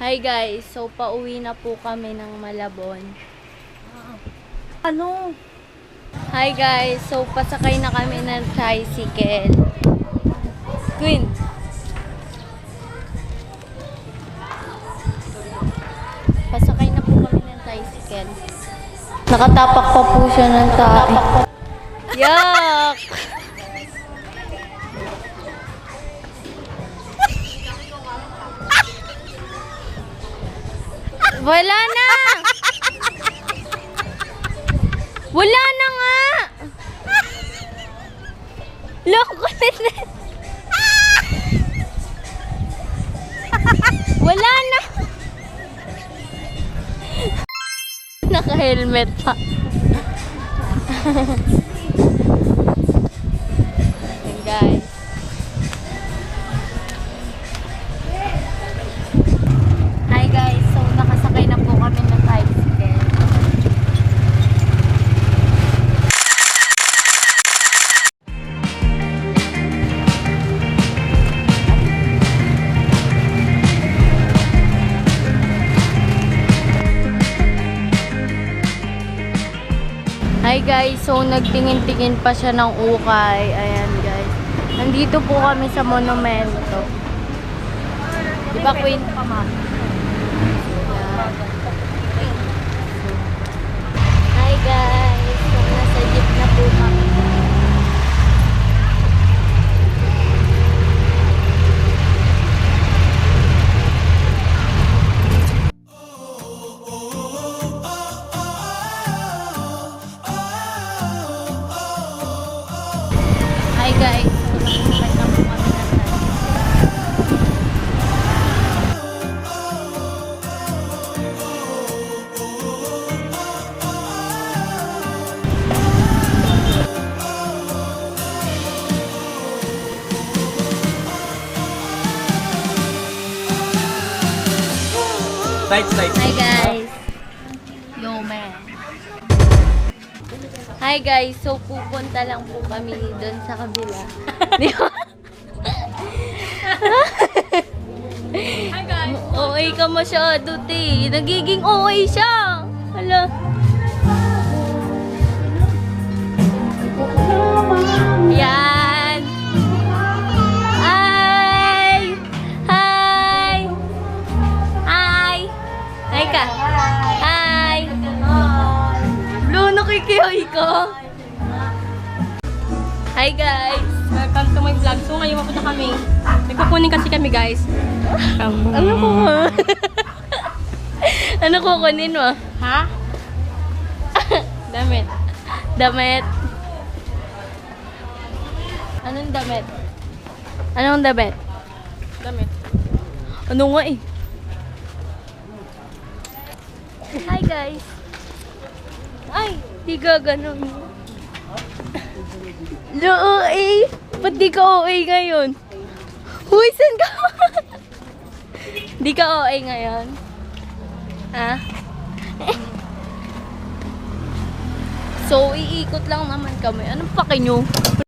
Hi guys, so pauwi na po kami ng Malabon. Ano? Hi guys, so pasakay na kami ng tricycle. Queen. Pasakay na po kami ng tricycle. Nakatapak pa po siya ng tae. Yuck! Wala na! Wala na nga! Loko na. Wala na! Naka-helmet pa. Hi guys, so nagtingin-tingin pa siya ng ukay. Ayan guys. Nandito po kami sa monumento. Di ba Queen? Hi guys, guys. Hi guys. Yo man. Hi guys, so pupunta lang po kami doon sa kabila. Di ba? Hi guys! OA ka masyado, te. Nagiging OA siya. Hala. Ka. Hi guys. Welcome to my vlog. So ngayon mapunta kami. Nagkukunin kasi kami guys. Ano ko ano kukunin mo? Ha? Damit. Damit. Anong damit? Anong damit? Damit. Ano nga eh? Hi guys! Ay, di ka ganun. No, OA! Ba't di ka OA ngayon? Uy, saan ka? di ka OA ngayon? Ha? so, iikot lang naman kami. Anong pake nyo?